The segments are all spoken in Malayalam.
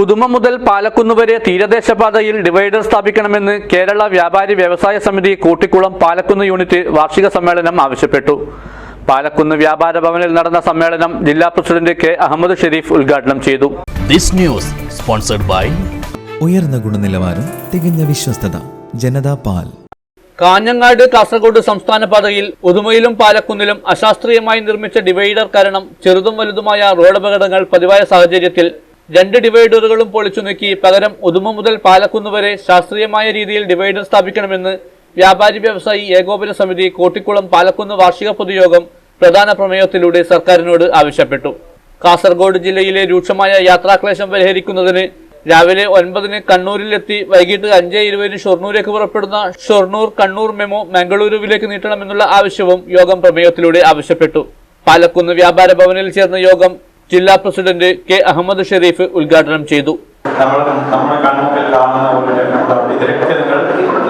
ഉദുമ മുതൽ പാലക്കുന്ന് വരെ തീരദേശ പാതയിൽ ഡിവൈഡർ സ്ഥാപിക്കണമെന്ന് കേരള വ്യാപാരി വ്യവസായ സമിതി കൂട്ടിക്കുളം പാലക്കുന്ന് യൂണിറ്റ് വാർഷിക സമ്മേളനം ആവശ്യപ്പെട്ടു. പാലക്കുന്ന് വ്യാപാര ഭവനിൽ നടന്ന സമ്മേളനം ജില്ലാ പ്രസിഡന്റ് കെ അഹമ്മദ് ഷെരീഫ് ഉദ്ഘാടനം ചെയ്തു. ദിസ് ന്യൂസ് സ്പോൺസർഡ് ബൈ ഉയർന്ന ഗുണനിലവാരം തികഞ്ഞ വിശ്വസ്തത ജനതാ പാൽ. കാഞ്ഞങ്ങാട് കാസർഗോഡ് സംസ്ഥാന പാതയിൽ ഉദുമയിലും പാലക്കുന്നിലും അശാസ്ത്രീയമായി നിർമ്മിച്ച ഡിവൈഡർ കാരണം ചെറുതും വലുതുമായ റോഡപകടങ്ങൾ പതിവായ സാഹചര്യത്തിൽ രണ്ട് ഡിവൈഡറുകളും പൊളിച്ചു നീക്കി പകരം ഉദുമ മുതൽ പാലക്കുന്ന് വരെ ശാസ്ത്രീയമായ രീതിയിൽ ഡിവൈഡർ സ്ഥാപിക്കണമെന്ന് വ്യാപാരി വ്യവസായി ഏകോപന സമിതി കോട്ടിക്കുളം പാലക്കുന്ന് വാർഷിക പൊതുയോഗം പ്രധാന പ്രമേയത്തിലൂടെ സർക്കാരിനോട് ആവശ്യപ്പെട്ടു. കാസർഗോഡ് ജില്ലയിലെ രൂക്ഷമായ യാത്രാക്ലേശം പരിഹരിക്കുന്നതിന് രാവിലെ ഒൻപതിന് കണ്ണൂരിലെത്തി വൈകിട്ട് അഞ്ച് ഇരുപതിന് ഷൊർണൂരേക്ക് പുറപ്പെടുന്ന ഷൊർണൂർ കണ്ണൂർ മെമോ മംഗളൂരുവിലേക്ക് നീട്ടണമെന്നുള്ള ആവശ്യവും യോഗം പ്രമേയത്തിലൂടെ ആവശ്യപ്പെട്ടു. പാലക്കുന്ന് വ്യാപാര ഭവനിൽ ചേർന്ന യോഗം ജില്ലാ പ്രസിഡന്റ് കെ അഹമ്മദ് ഷെരീഫ് ഉദ്ഘാടനം ചെയ്തു.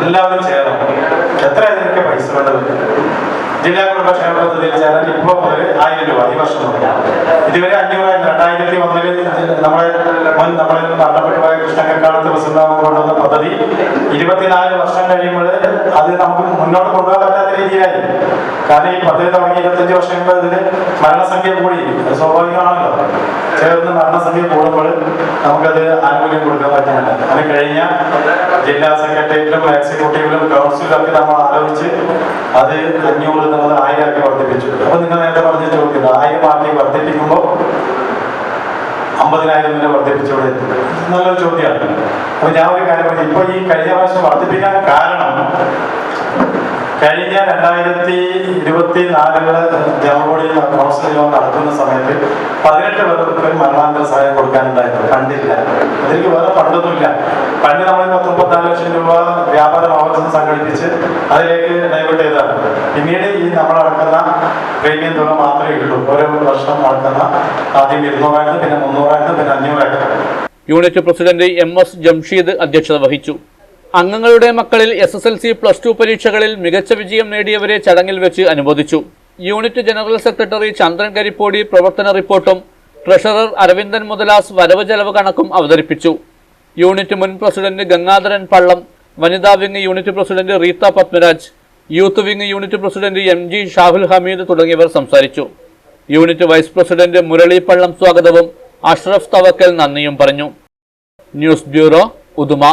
എല്ലാവരും ചേരണം എത്ര പൈസ വേണ്ടത്? ജില്ലാ കുടുംബക്ഷേമ പദ്ധതിയിൽ ചേരാൻ ഇപ്പോൾ മുതൽ ആയിരം രൂപ ഈ വർഷം ഇതുവരെ അഞ്ഞൂറായിരം രണ്ടായിരത്തി ഒന്നിൽ നമ്മളെ മുൻ നമ്മളിൽ മരണപ്പെട്ടു പോയ കൃഷ്ണക്കാലത്ത് പ്രസിദ്ധമാക്കി കൊണ്ടുവന്ന പദ്ധതി ഇരുപത്തിനാല് വർഷം കഴിയുമ്പോൾ അത് നമുക്ക് മുന്നോട്ട് കൊണ്ടുപോകാൻ പറ്റാത്ത രീതിയിലായി. കാരണം ഈ പദ്ധതി തുടങ്ങി ഇരുപത്തഞ്ച് വർഷം മുമ്പ് ഇതിന് മരണസംഖ്യ കൂടി സ്വാഭാവികമാണല്ലോ. ചേർന്ന് മരണസംഖ്യ കൂടുമ്പോൾ നമുക്കത് ആനുകൂല്യം കൊടുക്കാൻ പറ്റുന്നില്ല. അത് കഴിഞ്ഞ ജില്ലാ സെക്രട്ടേറിയറ്റിലും എക്സിക്യൂട്ടീവിലും കൗൺസിലും ഒക്കെ നമ്മൾ ആലോചിച്ച് അത് അഞ്ഞൂറ് എന്നുള്ളത് ആയിരമാക്കി വർദ്ധിപ്പിച്ചു. അപ്പൊ നിങ്ങൾ നേരത്തെ പറഞ്ഞ ചോദിക്കുന്നത് ആയിരം ആക്കി വർദ്ധിപ്പിക്കുമ്പോൾ അമ്പതിനായിരം വരെ വർദ്ധിപ്പിച്ചൂടെ നല്ലൊരു ചോദ്യമാണ്. അപ്പൊ ഞാൻ ഒരു കാര്യം പറഞ്ഞു ഇപ്പൊ ഈ കഴിഞ്ഞ പ്രാവശ്യം വർദ്ധിപ്പിക്കാൻ കാരണം കഴിഞ്ഞ രണ്ടായിരത്തി ഇരുപത്തി നാലിൽ ജനറൽ കൗൺസിൽ യോഗം നടത്തുന്ന സമയത്ത് പതിനെട്ട് പേർക്ക് മരണാന്തര സഹായം കൊടുക്കാനുണ്ടായിരുന്നു. ഫണ്ടില്ല അതിലേക്ക് വേറെ ഫണ്ടൊന്നുമില്ല. പണ്ട് നമ്മൾ പത്ത് മുപ്പത്തിനാല് ലക്ഷം രൂപ വ്യാപാര മഹോത്സവം സംഘടിപ്പിച്ച് അതിലേക്ക് ഡൈവേർട്ട് ചെയ്തതാണ് പിന്നീട് ഈ നമ്മൾ അടക്കുന്ന പ്രീമിയം തുക മാത്രമേ ഉള്ളൂ ഓരോ വർഷം അടക്കുന്ന ആദ്യം ഇരുന്നൂറായിരുന്നു പിന്നെ മുന്നൂറായിരുന്നു പിന്നെ അഞ്ഞൂറായിരുന്നു. Unit president M S Jamsheed അധ്യക്ഷത വഹിച്ചു. അംഗങ്ങളുടെ മക്കളിൽ S S L C plus two പരീക്ഷകളിൽ മികച്ച വിജയം നേടിയവരെ ചടങ്ങിൽ വെച്ച് അനുമോദിച്ചു. Unit general secretary Chandran Karippodi പ്രവർത്തന റിപ്പോർട്ടും ട്രഷറർ അരവിന്ദൻ മുതലാസ് വരവ് ചെലവ് കണക്കും അവതരിപ്പിച്ചു. യൂണിറ്റ് മുൻ പ്രസിഡന്റ് ഗംഗാധരൻ പള്ളം വനിതാ wing unit president Reetha Padmaraj youth wing unit president M G Shahul Hameed തുടങ്ങിയവർ സംസാരിച്ചു. Unit vice president Murali Pallam സ്വാഗതവും അഷ്റഫ് തവക്കൽ നന്ദിയും പറഞ്ഞു. News bureau Uduma.